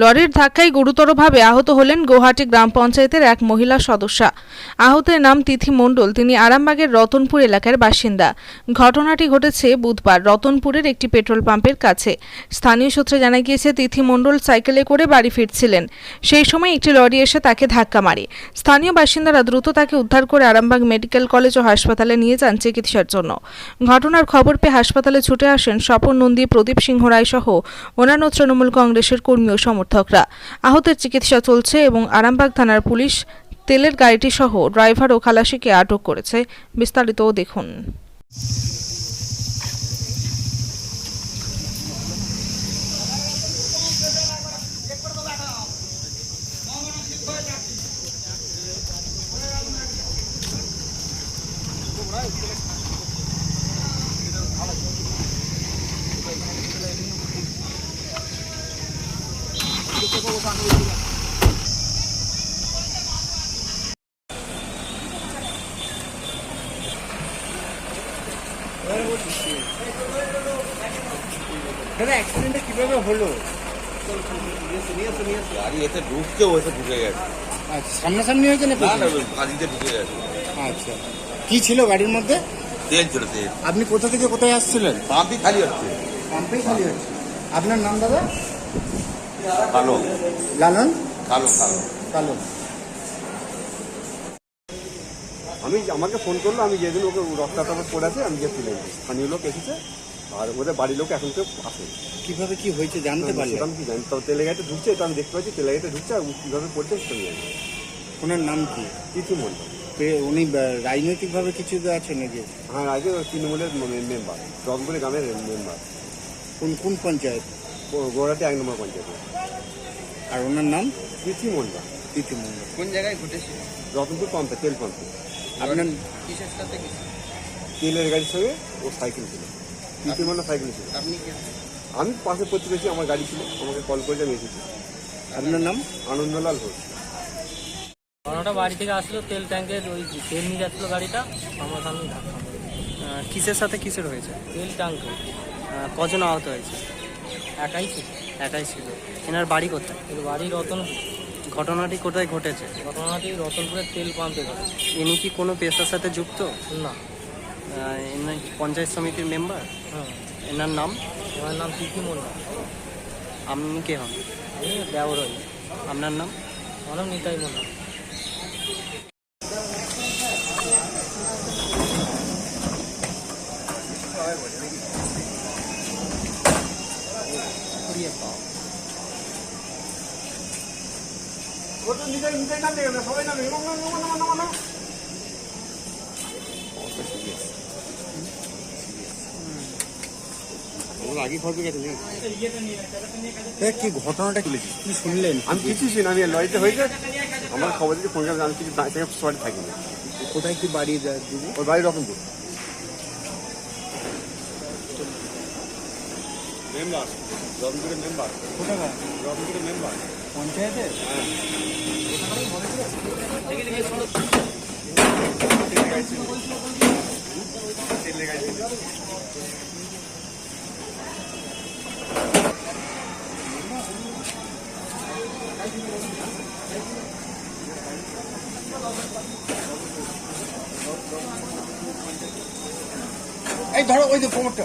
লরির ধাক্কায় গুরুতরভাবে আহত হলেন গৌহাটি গ্রাম পঞ্চায়েতের এক মহিলা সদস্যা। আহতের নাম তিথি মণ্ডল, তিনি আরামবাগের রতনপুর এলাকার বাসিন্দা। ঘটনাটি ঘটেছে বুধবার রতনপুরের একটি পেট্রোল পাম্পের কাছে। স্থানীয় সূত্রে জানা গিয়েছে, তিথি মণ্ডল সাইকেলে করে বাড়ি ফিরছিলেন। সেই সময় একটি লরি এসে তাকে ধাক্কা মারে। স্থানীয় বাসিন্দারা দ্রুত তাকে উদ্ধার করে আরামবাগ মেডিকেল কলেজ ও হাসপাতালে নিয়ে যান চিকিৎসার জন্য। ঘটনার খবর পেয়ে হাসপাতালে ছুটে আসেন স্বপন নন্দী, প্রদীপ সিংহ রায় সহ অন্যান্য তৃণমূল কংগ্রেসের কর্মী ও সমর্থকরা। আহতের চিকিৎসা চলছে এবং আরামবাগ থানার পুলিশ তেলের গাড়িটি সহ ড্রাইভার ও খালাসিকে আটক করেছে। বিস্তারিত দেখুন। দাদা অ্যাক্সিডেন্টটা কীভাবে হলো? গাড়ি এতে ঢুকে গেছে। আচ্ছা সামনাসামনি হয়েছে না ঢুকে গেছে। আচ্ছা। কি ছিল গাড়ির মধ্যে? তেল ছিল তেল। আপনি কোথা থেকে কোথায় আসছিলেন? পাম্পই খালি হচ্ছে। পাম্পেই খালি হচ্ছে। আপনার নাম দাদা? কালো। লালন? কালো কালো। কালো। আমি আমাকে ফোন করল আমি যেদিন ওকে রক্তাটা পড়ে আছে আমি গিয়ে তুলে। স্থানীয় লোক এসেছে আর ওদের বাড়ির লোক এখন কেউ আসে কীভাবে কি হয়েছে জানতে সেটা পারলেন আমি কি জানি তো তেলে গাড়িতে ঢুকছে এটা আমি দেখতে পাচ্ছি তেলে গাড়িতে ঢুকছে আর কীভাবে পড়ছে সেটা আমি জানি ওনার নাম কি? কিছু মনে হয় উনি রাজনৈতিকভাবে কিছু আছে নাকি? হ্যাঁ আগে তৃণমূলের মেম্বার রংপুরে গ্রামের মেম্বার। কোন কোন পঞ্চায়েত? গোড়াতে এক নম্বর পঞ্চায়েত। আর ওনার নাম? কিছু মন্ডল তৃতীয়মন্ডল কোন জায়গায় ঘটেছিল? রতনপুর পাম্পে তেল পাম্পে। আপনার কিসের সাথে তেলের গাড়ির সঙ্গে ও সাইকেল ছিল। তৃতীয় মন্ডল সাইকেল ছিল। আপনি আমি পাশে প্রতিবেশী আমার গাড়ি ছিল। আমাকে কল করে আমি এসেছি। আপনার নাম? আনন্দলাল ঘোষ। ঘটনাটা বাড়ি থেকে আসলো তেল ট্যাঙ্কের ওই তেল নিয়ে যাচ্ছিল গাড়িটা। আমার সামনে ধাক্কা। কিসের সাথে কিসের হয়েছে? তেল ট্যাঙ্কে। কজন আহত হয়েছে? একাই ছিল একাই ছিল। এনার বাড়ি কোথায়? এর বাড়ি রতন ঘটনাটি কোথায় ঘটেছে? ঘটনাটি রতনপুরের তেল পাম্পে ঘটে। ইনি কি কোনো পেশার সাথে যুক্ত? না। পঞ্চায়েত সমিতির মেম্বার? হ্যাঁ। এনার নাম? আমার নাম তিথি মন্ডল আপনি কে হন? আমি দেওর হই আপনার নাম? আমার নাম নিতাই মন্ডল আমার আগে খবর পেয়ে গেছে এ, কি ঘটনাটা কি কি শুনলেন? আমি কিছুই ছিল আমি লরিতে হয়েছে আমার খবর দিকে ফোন করে আমি কিছু সরি থাকি না। কোথায় কি বাড়ি যা- দিদি? ওর বাড়ি রকমপুর মেম্বার রকমপুরের মেম্বার। কোথায় রকমপুরের মেম্বার। পঞ্চায়েতে এই ধরো ওই যে কোমরটা